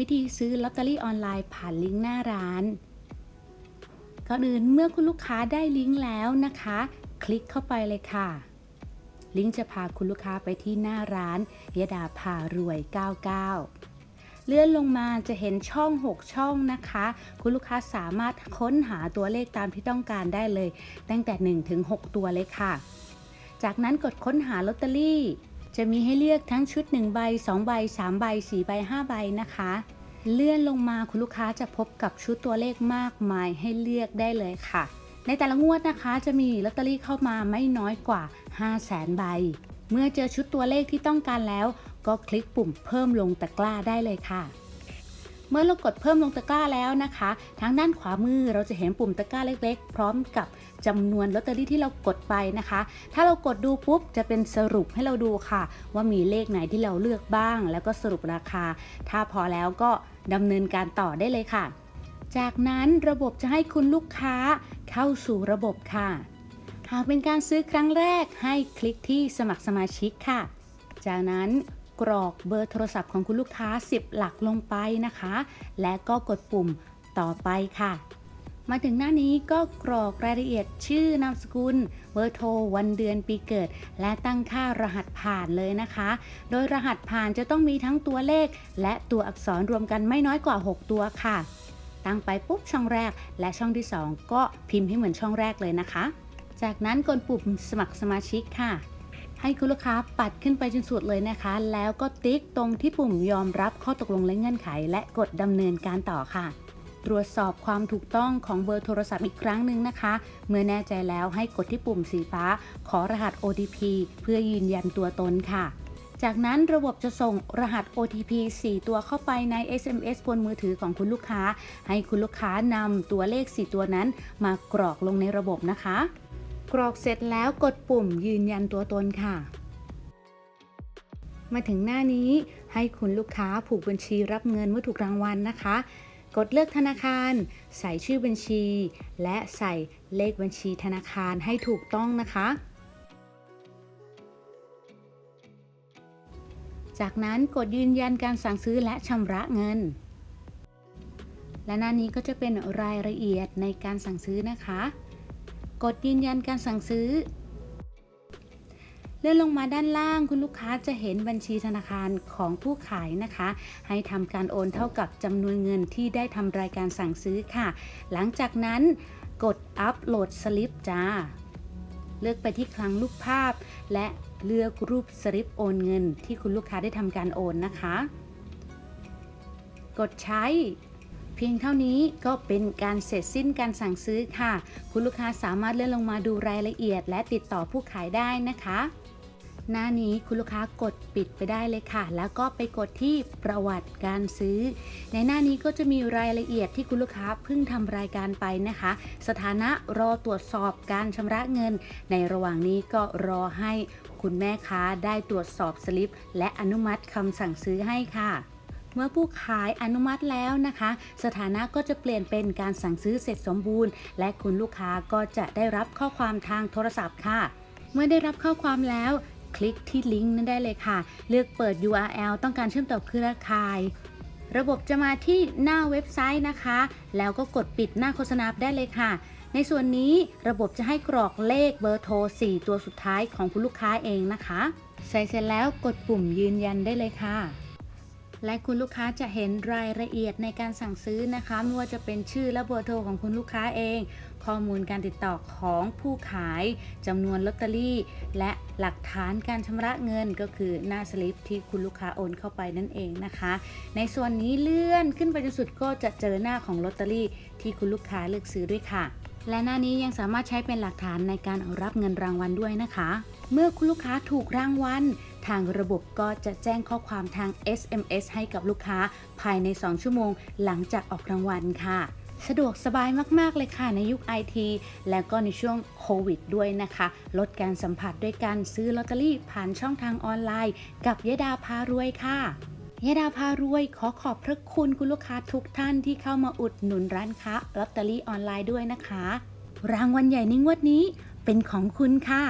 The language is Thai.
วิธีซื้อลอตเตอรี่ออนไลน์ผ่านลิงก์หน้าร้านก่อนอื่นเมื่อคุณลูกค้าได้ลิงก์แล้วนะคะ คลิกเข้าไปเลยค่ะ ลิงก์จะพาคุณลูกค้าไปที่หน้าร้านยดาพารวย 99 เลื่อนลงมาจะเห็นช่อง 6 ช่องนะคะ คุณลูกค้าสามารถค้นหาตัวเลขตามที่ต้องการได้เลย ตั้งแต่ 1 ถึง 6 ตัวเลยค่ะ จากนั้นกดค้นหาลอตเตอรี่ จะมีให้เลือกทั้งชุด 1 ใบ 2 ใบ 3 ใบ 4 ใบ 5 ใบนะคะ เลื่อนลงมาคุณลูกค้าจะพบกับชุดตัวเลขมากมายให้เลือกได้เลยค่ะ ในแต่ละงวดนะคะ จะมีลอตเตอรี่เข้ามาไม่น้อยกว่า 5 0 0แสนใบ เมื่อเจอชุดตัวเลขที่ต้องการแล้ว ก็คลิกปุ่มเพิ่มลงตะกร้าได้เลยค่ะ เมื่อเรากดเพิ่มลงตะกร้าแล้วนะคะ ทางด้านขวามือเราจะเห็นปุ่มตะกร้าเล็กๆ พร้อมกับจำนวนลอตเตอรี่ที่เรากดไปนะคะ ถ้าเรากดดูปุ๊บจะเป็นสรุปให้เราดูค่ะ ว่ามีเลขไหนที่เราเลือกบ้าง แล้วก็สรุปราคา ถ้าพอแล้วก็ดำเนินการต่อได้เลยค่ะ จากนั้นระบบจะให้คุณลูกค้าเข้าสู่ระบบค่ะ หากเป็นการซื้อครั้งแรกให้คลิกที่สมัครสมาชิกค่ะ จากนั้น กรอกเบอร์โทรศัพท์ของคุณลูกค้า 10 หลักลงไปนะคะ และก็กดปุ่มต่อไปค่ะ มาถึงหน้านี้ก็กรอกรายละเอียดชื่อนามสกุล เบอร์โทร วันเดือนปีเกิด และตั้งค่ารหัสผ่านเลยนะคะ โดยรหัสผ่านจะต้องมีทั้งตัวเลข และตัวอักษรรวมกันไม่น้อยกว่า 6 ตัวค่ะ ตั้งไปปุ๊บช่องแรก และช่องที่ 2 ก็พิมพ์ให้เหมือนช่องแรกเลยนะคะ จากนั้นกดปุ่มสมัครสมาชิกค่ะ ให้คุณลูกค้าปัดขึ้นไปจนสุดเลยนะคะ แล้วก็ติ๊กตรงที่ปุ่มยอมรับข้อตกลงและเงื่อนไข และกดดำเนินการต่อค่ะ ตรวจสอบความถูกต้องของเบอร์โทรศัพท์อีกครั้งหนึ่งนะคะ เมื่อแน่ใจแล้วให้กดที่ปุ่มสีฟ้า ขอรหัส OTP เพื่อยืนยันตัวตนค่ะจากนั้นระบบจะส่งรหัส OTP 4 ตัวเข้าไปใน SMS บนมือถือของคุณลูกค้า ให้คุณลูกค้านำตัวเลข 4 ตัวนั้นมากรอกลงในระบบนะคะ กรอกเสร็จแล้วกดปุ่มยืนยันตัวตนค่ะ มาถึงหน้านี้ให้คุณลูกค้าผูกบัญชีรับเงินเมื่อถูกรางวัลนะคะ กดเลือกธนาคาร ใส่ชื่อบัญชี และใส่เลขบัญชีธนาคารให้ถูกต้องนะคะ จากนั้นกดยืนยันการสั่งซื้อและชำระเงิน และหน้านี้ก็จะเป็นรายละเอียดในการสั่งซื้อนะคะ กดยืนยันการสั่งซื้อ เลื่อนลงมาด้านล่างคุณลูกค้าจะเห็นบัญชีธนาคารของผู้ขายนะคะ ให้ทำการโอนเท่ากับจำนวนเงินที่ได้ทำรายการสั่งซื้อค่ะ หลังจากนั้นกดอัปโหลดสลิปจ้า เลือกไปที่คลังรูปภาพ และเลือกรูปสลิปโอนเงิน ที่คุณลูกค้าได้ทำการโอนนะคะ กดใช้ เพียงเท่านี้ก็เป็นการเสร็จสิ้นการสั่งซื้อค่ะ คุณลูกค้าสามารถเลื่อนลงมาดูรายละเอียด และติดต่อผู้ขายได้นะคะ หน้านี้คุณลูกค้ากดปิดไปได้เลยค่ะ แล้วก็ไปกดที่ประวัติการซื้อ ในหน้านี้ก็จะมีรายละเอียดที่คุณลูกค้าเพิ่งทำรายการไปนะคะ สถานะรอตรวจสอบการชำระเงิน ในระหว่างนี้ก็รอให้คุณแม่ค้าได้ตรวจสอบสลิป และอนุมัติคำสั่งซื้อให้ค่ะ เมื่อผู้ขายอนุมัติแล้วนะคะ สถานะก็จะเปลี่ยนเป็นการสั่งซื้อเสร็จสมบูรณ์ และคุณลูกค้าก็จะได้รับข้อความทางโทรศัพท์ค่ะ เมื่อได้รับข้อความแล้วคลิกที่ลิงก์นั้นได้เลยค่ะ เลือกเปิด URL ต้องการเชื่อมต่อเครือข่าย ระบบจะมาที่หน้าเว็บไซต์นะคะ แล้วก็กดปิดหน้าโฆษณาได้เลยค่ะ ในส่วนนี้ระบบจะให้กรอกเลขเบอร์โทร 4 ตัวสุดท้ายของคุณลูกค้าเองนะคะ ใส่เสร็จแล้วกดปุ่มยืนยันได้เลยค่ะ และคุณลูกค้าจะเห็นรายละเอียดในการสั่งซื้อนะคะไม่ว่าจะเป็นชื่อและเบอร์โทรของคุณลูกค้าเอง ข้อมูลการติดต่อของผู้ขายจำนวนลอตเตอรี่ และหลักฐานการชำระเงินก็คือหน้าสลิปที่คุณลูกค้าโอนเข้าไปนั่นเองนะคะ ในส่วนนี้เลื่อนขึ้นไปจนสุดก็จะเจอหน้าของลอตเตอรี่ ที่คุณลูกค้าเลือกซื้อด้วยค่ะ และหน้านี้ยังสามารถใช้เป็นหลักฐานในการรับเงินรางวัลด้วยนะคะ เมื่อคุณลูกค้าถูกรางวัล ทางระบบก็จะแจ้งข้อความทาง SMS ให้กับลูกค้าภายใน 2 ชั่วโมงหลังจากออกรางวัลค่ะ สะดวกสบายมาก ๆ เลยค่ะในยุคไอทีและก็ในช่วงโควิดด้วยนะคะ ลดการสัมผัสด้วยการซื้อลอตเตอรี่ผ่านช่องทางออนไลน์ กับยดาพารวยค่ะยดาพารวยขอขอบพระคุณคุณลูกค้าทุกท่านที่เข้ามาอุดหนุนร้านค้าลอตเตอรี่ออนไลน์ด้วยนะคะ รางวัลใหญ่ในงวดนี้เป็นของคุณค่ะ